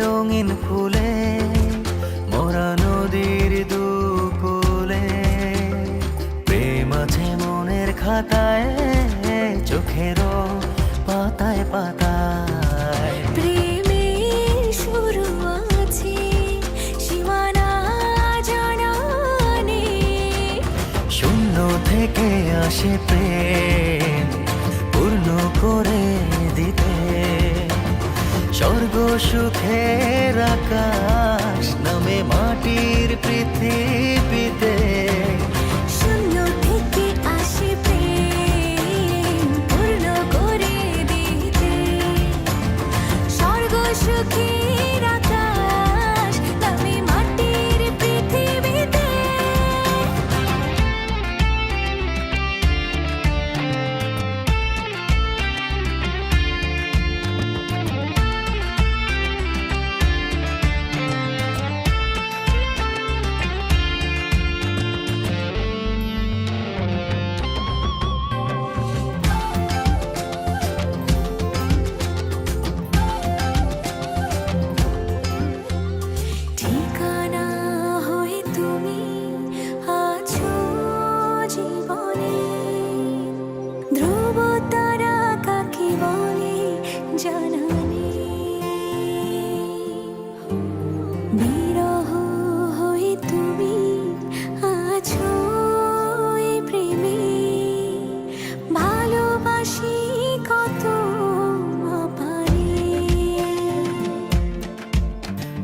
রঙিন ফুলে মোরা নদীর দুকুলে। প্রেম আছে মনের খাতায় চোখেরও পাতায় পাতায়। থেকে আসে প্রেম পূর্ণ করে দিতে। স্বর্গ সুখের আকাশ নামে মাটির পৃথিবীতে। শূন্য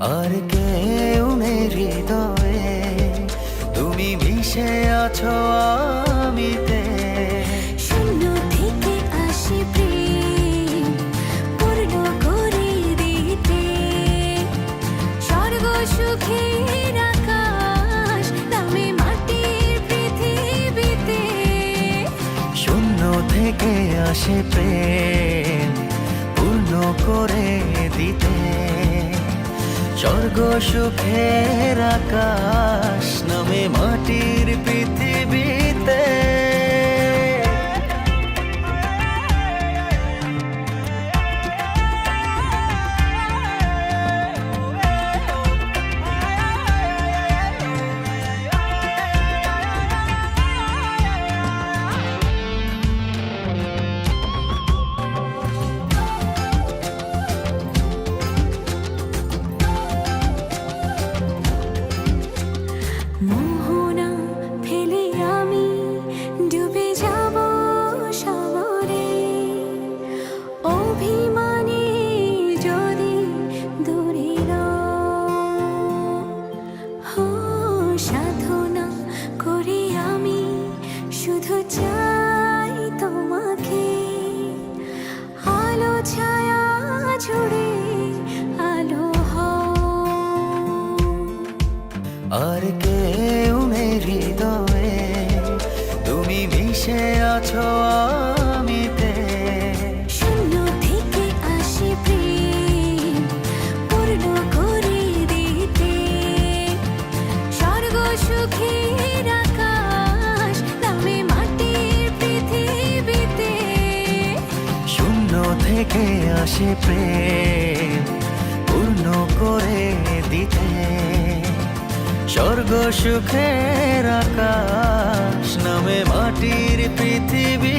আর কেউ নেই হৃদয়ে। তুমি মিশে আছো আমিতে। শূন্য থেকে আসে প্রেম পূর্ণ করে দিতে। স্বর্গ সুখের আকাশ নামে মাটির পৃথিবীতে। শূন্য থেকে আসে প্রেম পূর্ণ করে স্বর্গ সুখের আকাশ নামে মাটির পৃথিবীতে ছায়া জুড়ে আলো আর কেউ মেরি হৃদয়ে তুমি মিশে আছো থেকে আসে প্রেম পূর্ণ করে দিতে। স্বর্গ সুখের আকাশ নামে মাটির পৃথিবী